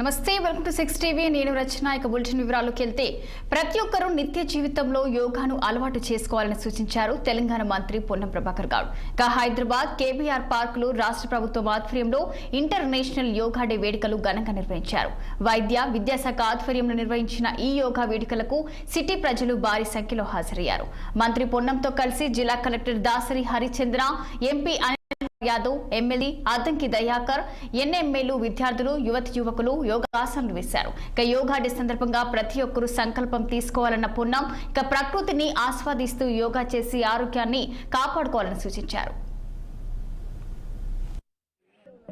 నమస్తే welcome to six TV. నేను రచన. ఇక బులెటిన్ వివరాల్లోకి వెళ్తే ప్రతి ఒక్కరూ నిత్య జీవితంలో యోగాను అలవాటు చేసుకోవాలని సూచించారు తెలంగాణ మంత్రి పొన్నం ప్రభాకర్ గౌడ్. ఇక హైదరాబాద్ కేబీఆర్ పార్క్లో రాష్ట్ర ప్రభుత్వం ఆధ్వర్యంలో ఇంటర్నేషనల్ యోగా డే వేడుకలు ఘనంగా నిర్వహించారు. వైద్య విద్యాశాఖ ఆధ్వర్యంలో నిర్వహించిన ఈ యోగా వేడుకలకు సిటీ ప్రజలు భారీ సంఖ్యలో హాజరయ్యారు. మంత్రి పొన్నంతో కలిసి జిల్లా collector Dasari Harichandra MP Yadav MLA Addanki Dayakar ఎన్ఎంఏలు విద్యార్థులు యువతి యువకులు యోగాసనాలు వేశారు. ఇక యోగా డే సందర్భంగా ప్రతి ఒక్కరూ సంకల్పం తీసుకోవాలన్న పున్నం ఇక ప్రకృతిని ఆస్వాదిస్తూ యోగా చేసి ఆరోగ్యాన్ని కాపాడుకోవాలని సూచించారు.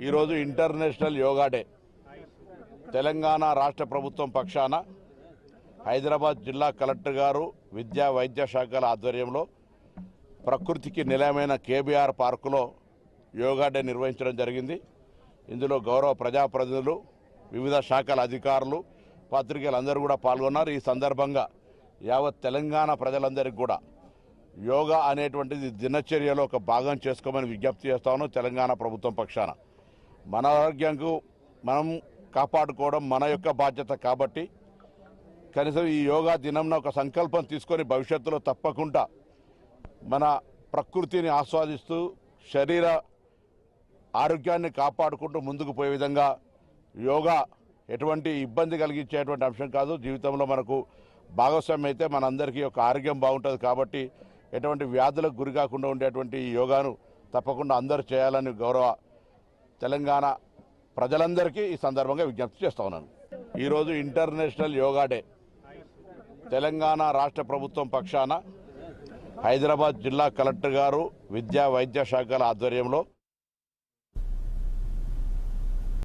ఈరోజు ఇంటర్నేషనల్ యోగా డే. తెలంగాణ రాష్ట్ర ప్రభుత్వం పక్షాన హైదరాబాద్ జిల్లా కలెక్టర్ గారు విద్యా వైద్య శాఖల ఆధ్వర్యంలో ప్రకృతికి నిలయమైన కేబీఆర్ పార్కులో యోగా డే నిర్వహించడం జరిగింది. ఇందులో గౌరవ ప్రజాప్రతినిధులు వివిధ శాఖల అధికారులు పాత్రికేయులు అందరూ కూడా పాల్గొన్నారు. ఈ సందర్భంగా యావత్ తెలంగాణ ప్రజలందరికీ కూడా యోగా అనేటువంటిది దినచర్యలో ఒక భాగం చేసుకోమని విజ్ఞప్తి చేస్తాను తెలంగాణ ప్రభుత్వం పక్షాన. మన ఆరోగ్యంకు మనం కాపాడుకోవడం మన యొక్క బాధ్యత కాబట్టి కనీసం ఈ యోగా దినంన ఒక సంకల్పం తీసుకొని భవిష్యత్తులో తప్పకుండా మన ప్రకృతిని ఆస్వాదిస్తూ శరీర ఆరోగ్యాన్ని కాపాడుకుంటూ ముందుకు పోయే విధంగా యోగా ఎటువంటి ఇబ్బంది కలిగించేటువంటి అంశం కాదు. జీవితంలో మనకు భాగస్వామ్యం అయితే మనందరికీ ఒక ఆరోగ్యం బాగుంటుంది కాబట్టి ఎటువంటి వ్యాధులకు గురి కాకుండా ఉండేటువంటి యోగాను తప్పకుండా అందరూ చేయాలని గౌరవ తెలంగాణ ప్రజలందరికీ ఈ సందర్భంగా విజ్ఞప్తి చేస్తా ఉన్నాను. ఈరోజు ఇంటర్నేషనల్ యోగా డే. తెలంగాణ రాష్ట్ర ప్రభుత్వం పక్షాన హైదరాబాద్ జిల్లా కలెక్టర్ గారు విద్యా వైద్య శాఖల ఆధ్వర్యంలో